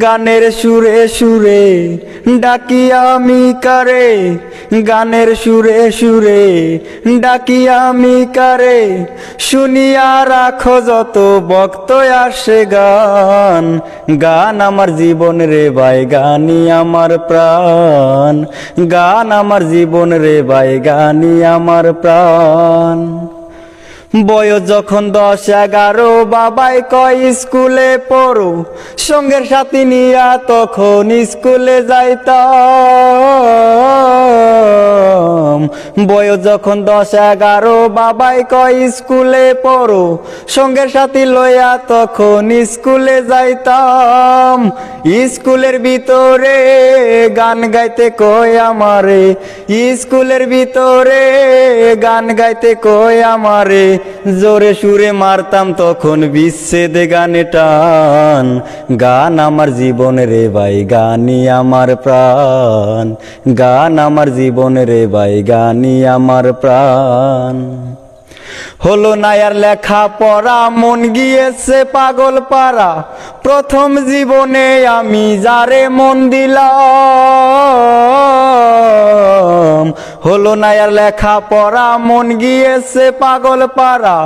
গানের সুরে সুরে ডাকি আমি কারে। গানের সুরে সুরে ডাকি আমি কারে। শুনিয়া রাখো যত ভক্ত আসে গান। গান আমার জীবন রে ভাই গানি আমার প্রাণ। গান আমার জীবন রে ভাই গানি আমার প্রাণ। বয়স যখন দশ এগারো বাবাই কয় স্কুলে পড়ো। সঙ্গের সাথী নিয়া তখন স্কুলে যাইতাম। বয়স যখন দশ, এগারো, বাবাই কয়, স্কুলে পড়ো। সঙ্গের সাথী লইয়া তখন স্কুলে যাইতাম। স্কুলের ভিতরে গান গাইতে কয় আমারে, স্কুলের ভিতরে গান গাইতে কয় আমারে। জোরে সুরে মারতাম তখন বিচ্ছেদে গানে টান। গান আমার জীবন রে ভাই গানি আমার প্রাণ। গান আমার জীবন রে ভাই গানি আমার প্রাণ। হলো নায়ার লেখা পড়া মন গিয়েছে পাগল পাড়া। প্রথম জীবনে আমি যারে মন দিলাম হলো না আর লেখা পড়া মন গিয়েছে পাগল পারা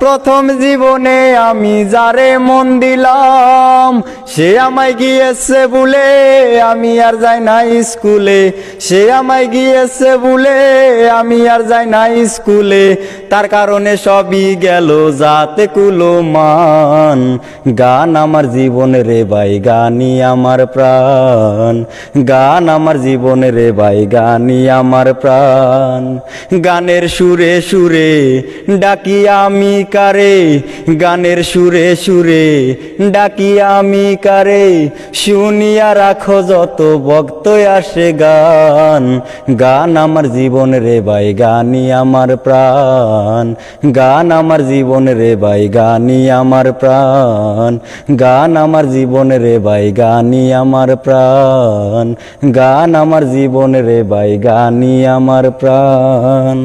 প্রথম জীবনে আমি যারে মন দিলাম, সে আমায় গিয়েছে বলে আমি আর যাই না স্কুলে। সে আমায় গিয়েছে বলে আমি আর যাই না স্কুলে। তার কারণে সবই গেল যাতে কুলো মান গান আমার জীবন রে ভাই গানি আমার প্রাণ। গান আমার জীবন রে ভাই গানি আমার প্রাণ। গানের সুরে সুরে ডাকি আমি কারে, গানের সুরে সুরে ডাকি আমি কারে, শুনিয়া রাখো যত ভক্ত আসে গান গান আমার জীবন রে ভাই গানি আমার প্রাণ, গান আমার জীবন রে ভাই গানি আমার প্রাণ, গান আমার জীবন রে ভাই গানি আমার প্রাণ, গান আমার জীবন রে ভাই গানি আমার প্রাণ।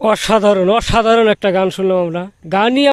অসাধারণ অসাধারণ একটা গান শুনলাম আমরা। গানই